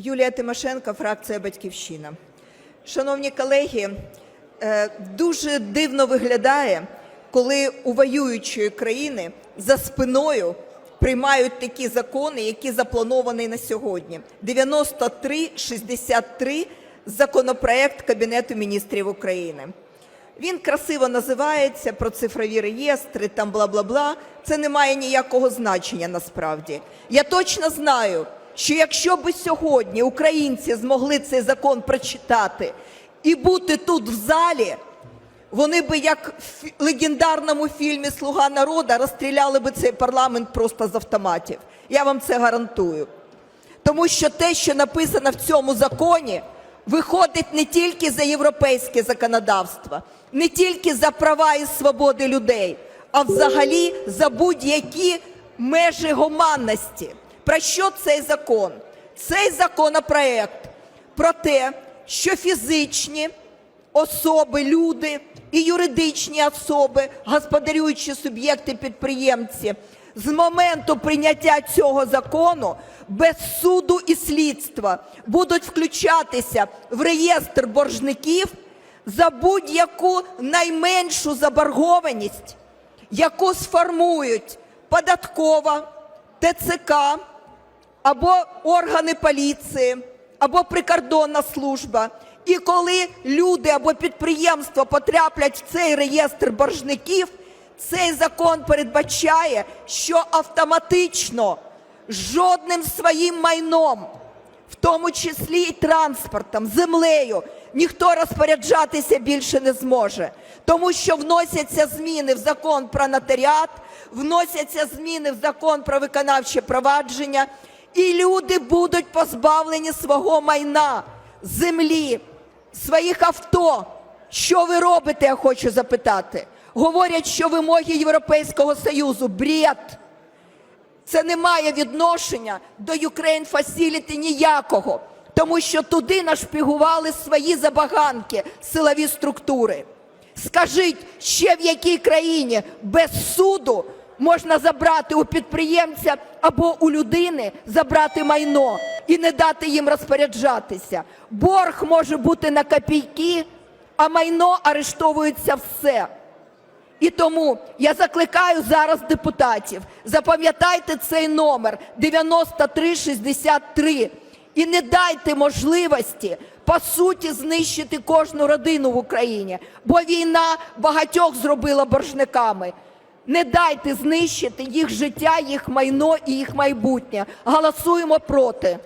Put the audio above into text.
Юлія Тимошенко, фракція Батьківщина. Шановні колеги, е, дуже дивно виглядає, коли у воюючої країни за спиною приймають такі закони, які заплановані на сьогодні. 9363 законопроект Кабінету міністрів України. Він красиво називається про цифрові реєстри, там бла-бла-бла. Це не має ніякого значення насправді. Я точно знаю, що якщо би сьогодні українці змогли цей закон прочитати і бути тут в залі, вони би, як в легендарному фільмі Слуга народу розстріляли би цей парламент просто з автоматів. Я вам це гарантую. Тому що те, що написано в цьому законі, виходить не тільки за європейське законодавство, не тільки за права і свободи людей, а взагалі за будь-які межі гуманності. Про що цей закон? Цей законопроект про те, що фізичні особи, люди і юридичні особи, господарюючі суб'єкти підприємці, з моменту прийняття цього закону без суду і слідства будуть включатися в реєстр боржників за будь-яку найменшу заборгованість, яку сформують податкова, ТЦК або органи поліції, або прикордонна служба. І коли люди або підприємства потраплять в цей реєстр боржників, цей закон передбачає, що автоматично жодним своїм майном, в тому числі і транспортом, землею, ніхто розпоряджатися більше не зможе, тому що вносяться зміни в закон про нотаріат, вносяться зміни в закон про виконавче провадження, і люди будуть позбавлені свого майна, землі, своїх авто. Що ви робите, я хочу запитати. Говорять, що вимоги Європейського Союзу бред. Це не має відношення до Ukraine Facility ніякого, тому що туди нашпігували свої забаганки, силові структури. Скажіть, ще в якій країні без суду можна забрати у підприємця або у людини забрати майно і не дати їм розпоряджатися? Борг може бути на копійки, а майно арештовується все. І тому я закликаю зараз депутатів, запам'ятайте цей номер 9363 і не дайте можливості по суті знищити кожну родину в Україні, бо війна багатьох зробила боржниками. Не дайте знищити їх життя, їх майно і їх майбутнє. Голосуємо проти.